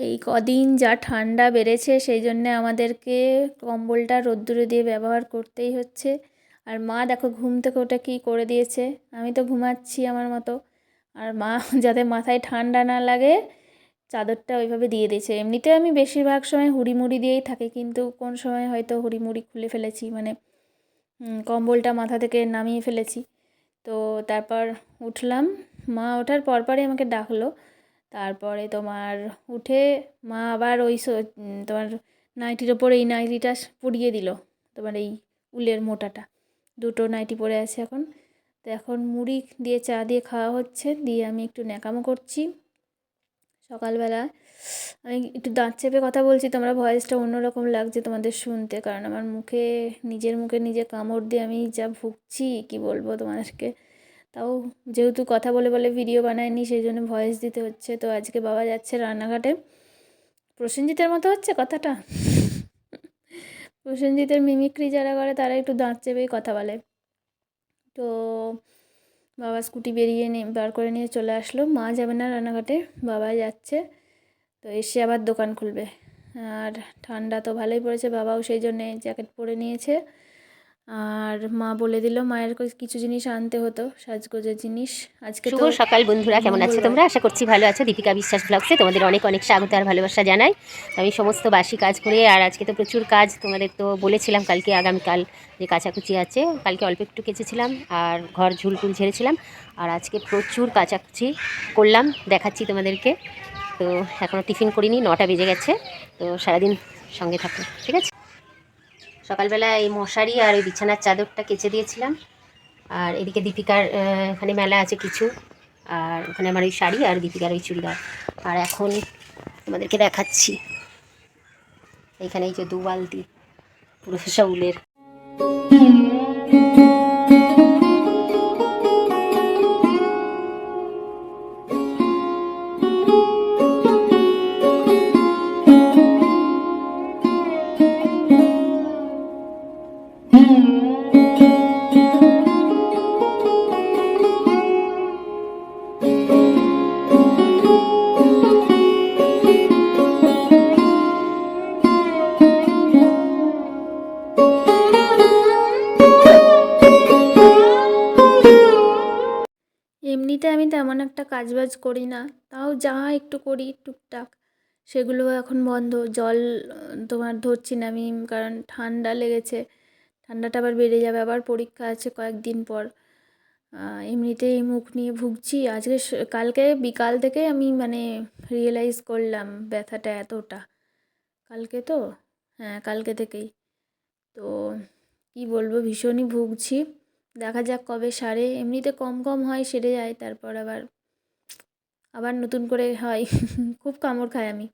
এই কদিন যা ঠান্ডা বেড়েছে, সেই জন্যে আমাদেরকে কম্বলটা রোদ্দুরে দিয়ে ব্যবহার করতেই হচ্ছে। আর মা দেখো ঘুম থেকে ওটা কী করে দিয়েছে। আমি তো ঘুমাচ্ছি আমার মতো। আর মা যাতে মাথায় ঠান্ডা না লাগে, চাদরটা ওইভাবে দিয়ে দিয়েছে। এমনিতে আমি বেশিরভাগ সময় হুড়িমুড়ি দিয়েই থাকি, কিন্তু কোন সময় হয়তো হুড়িমুড়ি খুলে ফেলেছি মানে কম্বলটা মাথা থেকে নামিয়ে ফেলেছি। তো তারপর উঠলাম। মা ওঠার পরপরই আমাকে ডাকলো। তারপরে তোমার উঠে মা আবার ওই তোমার নাইটির ওপর এই নাইটিটা পরিয়ে দিল, তোমার এই উলের মোটাটা। দুটো নাইটি পরে আছে এখন। তো এখন মুড়ি দিয়ে চা দিয়ে খাওয়া হচ্ছে, দিয়ে আমি একটু ন্যাকামো করছি। সকালবেলা আমি একটু দাঁত চেপে কথা বলছি, তোমরা ভয়েসটা অন্যরকম লাগছে তোমাদের শুনতে, কারণ আমার মুখে, নিজের মুখে নিজে কামড় দিয়ে আমি যা ভুগছি, কি বলব তোমাদেরকে? তাও যেহেতু কথা বলে বলে ভিডিও বানায়নি সেই জন্য ভয়েস দিতে হচ্ছে। তো আজকে বাবা যাচ্ছে রান্নাঘাটে। প্রসেনজিতের মতো হচ্ছে কথাটা? প্রসেনজিতের মিমিক্রি যারা করে, তারা একটু দাঁত চেপেই কথা বলে। তো বাবা স্কুটি বেরিয়ে নিয়ে, বার করে নিয়ে চলে আসলো। মা যাবে না রান্নাঘাটে, বাবা যাচ্ছে। তো এসে আবার দোকান খুলবে। আর ঠান্ডা তো ভালোই পড়েছে, বাবাও সেই জন্যে জ্যাকেট পরে নিয়েছে। আর মা বলে দিল মায়ের কিছু জিনিস আনতে হতো সাজগোজের জিনিস। আজকে শুভ সকাল বন্ধুরা কেমন আছো তোমরা? আশা করছি ভালো আছো। দীপিকা বিশ্বাস ব্লগসে তোমাদের অনেক অনেক স্বাগত আর ভালোবাসা জানাই। আমি সমস্ত বাসি কাজ করে আর আজকে তো প্রচুর কাজ তোমাদের তো বলেছিলাম কালকে আগামীকাল যে কাচাকুচি আছে কালকে অল্প একটু কেচেছিলাম আর ঘর ঝুলটুল ঝেড়েছিলাম আর আজকে প্রচুর কাচাকুচি করলাম দেখাচ্ছি তোমাদেরকে। তো এখনও টিফিন করিনি নটা বেজে গেছে তো সারাদিন সঙ্গে থাকো ঠিক আছে? সকালবেলা এই মশারি আর ওই বিছানার চাদরটা কেচে দিয়েছিলাম। আর এদিকে দীপিকার এখানে মেলা আছে কিছু। আর ওখানে আমার ওই শাড়ি আর দীপিকার ওই চুড়িদার। আর এখন তোমাদেরকে দেখাচ্ছি। এখানে এই যে দু বালতি পুরো উলের। কাজবাজ করি না। তাও যা একটু করি টুকটাক। সেগুলো এখন বন্ধ। জল তোমার ধরছি না আমি, কারণ ঠান্ডা লেগেছে। ঠান্ডাটা আবার বেড়ে যাবে। আবার পরীক্ষা আছে কয়েকদিন পর। এমনিতেই মুখ নিয়ে ভুগছি। আজকে কালকে বিকাল থেকে আমি মানে রিয়েলাইজ করলাম ব্যথাটা এতটা। কালকে তো? হ্যাঁ কালকে থেকেই। তো কী বলব, ভীষণই ভুগছি। দেখা যাক কবে সারে। এমনিতে কম কম হয়, সেরে যায়। তারপর আবার আবার নতুন করে হয়। খুব কামড় খাই আমি।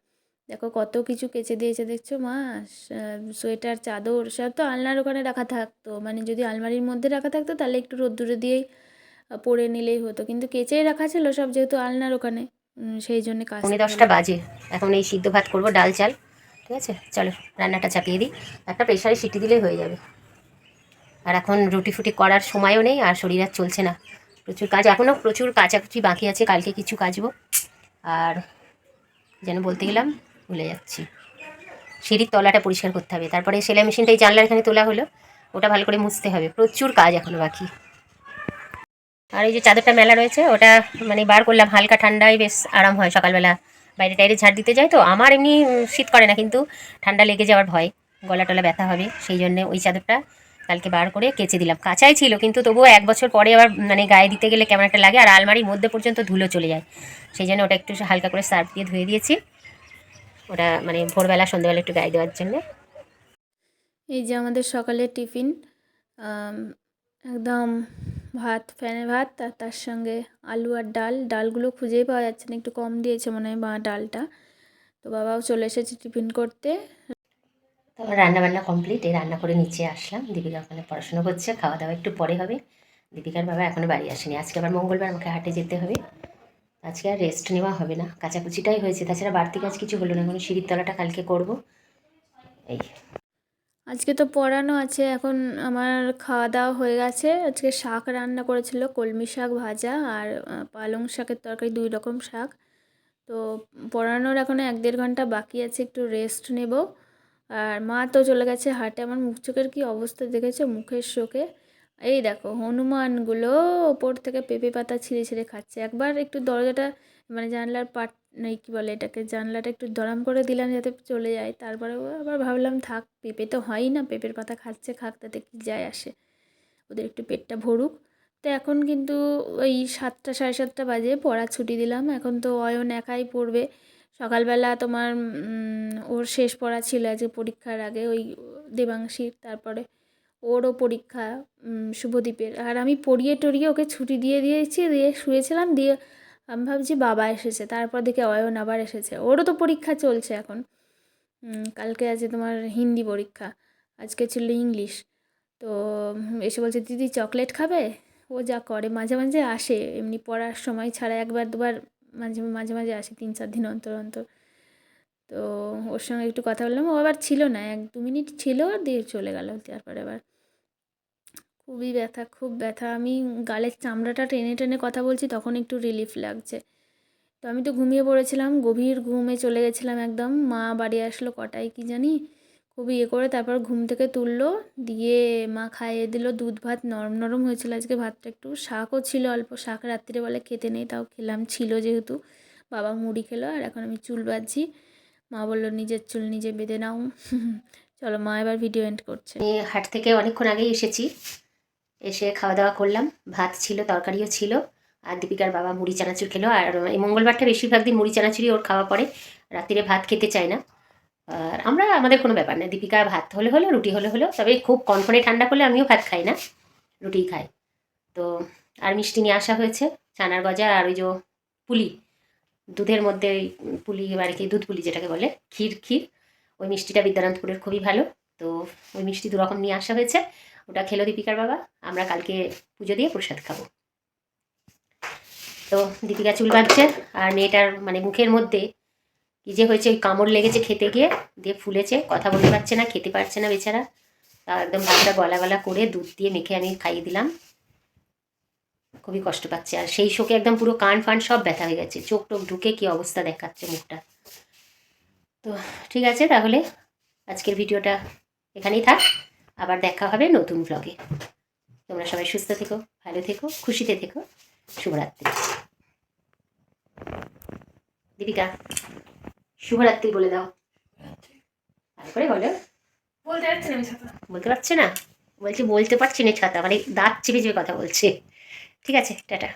দেখো কত কিছু কেচে দিয়েছে দেখছ মা? সোয়েটার চাদর সব তো আলনার ওখানে রাখা থাকতো। মানে যদি আলমারির মধ্যে রাখা থাকতো তাহলে একটু রোদ্দুরে দিয়েই পরে নিলেই হতো। কিন্তু কেচেই রাখা ছিল সব যেহেতু আলনার ওখানে। সেই জন্য কাজ পৌনে দশটা বাজে। এখন এই সিদ্ধ ভাত করব ডাল চাল। ঠিক আছে? চলো রান্নাটা চাপিয়ে দিই। একটা প্রেশারে সিটি দিলেই হয়ে যাবে। আর এখন রুটি ফুটি করার সময়ও নেই আর শরীর আর চলছে না। প্রচুর কাজ এখনও প্রচুর কাচাকুচি বাকি আছে, কালকে কিছু কাজবো আর যেন বলতে গেলাম, ভুলে যাচ্ছি। সিঁড়ির তলাটা পরিষ্কার করতে হবে, তারপরে সেলাই মেশিনটা এই জানলার এখানে তোলা হলো, ওটা ভালো করে মুছতে হবে, প্রচুর কাজ এখনও বাকি। আর এই যে চাদরটা মেলা রয়েছে, ওটা মানে বার করলাম, হালকা ঠান্ডায় বেশ আরাম হয় সকালবেলা। বাইরে টাইরে ঝাড় দিতে যাই তো, আমার এমনি শীত করে না, কিন্তু ঠান্ডা লেগে যাওয়ার ভয় গলা টলা ব্যথা হবে, সেই জন্য ওই চাদরটা কালকে বার করে কেচে দিলাম। কাঁচাই ছিল, কিন্তু তবুও এক বছর পরে আবার মানে গায়ে দিতে গেলে কেমন একটা লাগে, আর আলমারির মধ্যে পর্যন্ত ধুলো চলে যায়। সেই জন্য ওটা একটু হালকা করে সার্ফ দিয়ে ধুয়ে দিয়েছি। ওটা মানে ভোরবেলা, সন্ধ্যেবেলা একটু গায়ে দেওয়ার জন্য। এই যে আমাদের সকালের টিফিন একদম ভাত ফ্যানে ভাত, আর তার সঙ্গে আলু আর ডাল। ডালগুলো খুঁজেই পাওয়া যাচ্ছে না, একটু কম দিয়েছে মনে হয় বা ডালটা। তো বাবাও চলে এসেছে টিফিন করতে। তারপর রান্নাবান্না কমপ্লিট এই রান্না করে নিচে আসলাম। দীপিকা ওখানে পড়াশোনা করছে খাওয়া দাওয়া একটু পরে হবে। দীপিকার বাবা এখনও বাড়ি আসেনি। আজকে আবার মঙ্গলবার আমাকে হাটে যেতে হবে। আজকে আর রেস্ট নেওয়া হবে না। কাচাকুচিটাই হয়েছে। তাছাড়া বাড়তি কাজ কিছু হলো না। এখন সিঁড়ির তলাটা কালকে করব। এই। আজকে তো পড়ানো আছে। এখন আমার খাওয়া দাওয়া হয়ে গেছে। আজকে শাক রান্না করেছিল, কলমি শাক ভাজা আর পালং শাকের তরকারি দুই রকম শাক। তো পড়ানোর এখনও এক দেড় ঘণ্টা বাকি আছে। একটু রেস্ট নেব। আর মা তো চলে গেছে হাটে। আমার মুখ চোখের কী অবস্থা দেখেছ? মুখের শোকে। এই দেখো, হনুমানগুলো ওপর থেকে পেঁপে পাতা ছিঁড়ে ছিঁড়ে খাচ্ছে। একবার একটু দরজাটা মানে জানলার পাট এই কী বলে এটাকে, জানলাটা একটু দরাম করে দিলাম যাতে চলে যায়। তারপরে আবার ভাবলাম, থাক, পেঁপে তো হয়ই না, পেঁপের পাতা খাচ্ছে, খাক, তাতে কী যায় আসে। ওদের একটু পেটটা ভরুক। তো এখন কিন্তু ওই সাতটা, সাড়ে সাতটা বাজে, পড়া ছুটি দিলাম। এখন তো অয়ন একাই পড়বে। সকালবেলা তোমার ওর শেষ পড়া ছিল আজকে পরীক্ষার আগে, ওই দেবাংশীর, তারপরে ওরও পরীক্ষা শুভদীপের। আর আমি পড়িয়ে টড়িয়ে ওকে ছুটি দিয়ে দিয়েছি, দিয়ে শুয়েছিলাম, দিয়ে আমি ভাবছি বাবা এসেছে, তারপর দেখে অয়ন আবার এসেছে। ওরও তো পরীক্ষা চলছে এখন। কালকে আছে তোমার হিন্দি পরীক্ষা, আজকে ছিল ইংলিশ। তো এসে বলছে, দিদি চকলেট খাবে? ও যা করে, মাঝে মাঝে আসে, এমনি পড়ার সময় ছাড়া একবার দুবার মাঝে মাঝে মাঝে আসে, তিন, চার দিন অন্তর অন্তর। তো ওর সঙ্গে একটু কথা বললাম, ও আবার ছিল না, এক, দু মিনিট ছিল আর দিয়ে চলে গেল তারপরে আবার। খুবই ব্যথা, খুব ব্যথা। আমি গালের চামড়াটা টেনে টেনে কথা বলছি, তখন একটু রিলিফ লাগছে। তো আমি তো ঘুমিয়ে পড়েছিলাম, গভীর ঘুমে চলে গেছিলাম একদম। মা বাড়ি আসলো কটায় কি জানি? খুবই ইয়ে করে তারপর ঘুম থেকে তুললো, দিয়ে মা খাইয়ে দিল দুধ ভাত। নরম নরম হয়েছিল আজকে, ভাতটা একটু শাকও ছিল, অল্প শাক রাত্রে বলে খেতে নেই, তাও খেলাম, ছিল যেহেতু। বাবা মুড়ি খেলো, আর এখন আমি চুল বাঁধছি। মা বলল, নিজের চুল নিজে বেঁধে নাও। চলো মা এবার ভিডিও এন্ড করছে। হাট থেকে অনেকক্ষণ আগেই এসেছি, এসে খাওয়া দাওয়া করলাম, ভাত ছিল, তরকারিও ছিল, আর দীপিকার বাবা মুড়ি, চানাচুর খেলো, আর এই মঙ্গলবারটা বেশিরভাগ দিন মুড়ি, চানাচুরই ওর খাওয়া পড়ে, রাত্রিরে ভাত খেতে চায় না। আর আমরা, আমাদের কোনো ব্যাপার না। দীপিকা ভাত হলে হলো, রুটি হলে হলো, তবে খুব কনকনে ঠান্ডা করলে আমিও ভাত খাই না, রুটিই খাই। তো, আর মিষ্টি নিয়ে আসা হয়েছে চানার গজা আর ওই যে পুলি, দুধের মধ্যে ওই পুলি আর কি দুধ পুলি যেটাকে বলে, ক্ষীর ক্ষীর, ওই মিষ্টিটা বিদ্যানন্দপুরের খুবই ভালো। তো, ওই মিষ্টি দু রকম নিয়ে আসা হয়েছে, ওটা খেলো দীপিকার বাবা, আমরা কালকে পুজো দিয়ে প্রসাদ খাব। তো, দীপিকা চুল বাঁধছে, আর মেয়েটার মানে মুখের মধ্যে কি যে হয়েছে, ওই কামড় লেগেছে খেতে গিয়ে, দিয়ে ফুলেছে, কথা বলতে পারছে না, খেতে পারছে না বেচারা। তা একদম ভাতটা গলা গলা করে দুধ দিয়ে মেখে আমি খাইয়ে দিলাম। খুবই কষ্ট পাচ্ছে। আর সেই শোকে একদম পুরো কান ফান সব ব্যথা হয়ে গেছে। চোখ টোক ঢুকে কি অবস্থা দেখাচ্ছে মুখটা। তো ঠিক আছে তাহলে, আজকের ভিডিওটা এখানেই থাক। আবার দেখা হবে নতুন ব্লগে তোমরা সবাই সুস্থ থেকো, ভালো থেকো, খুশিতে থেকো। শুভরাত্রি। দীপিকা। শুভরাত্রি বলে দাও। তারপরে বলো। বলতে পারছি না ছাতা। বলতে পারছে না? বলছি বলতে পারছি না ছাতা মানে দাঁত চেপে চেপে কথা বলছে। ঠিক আছে টাটা।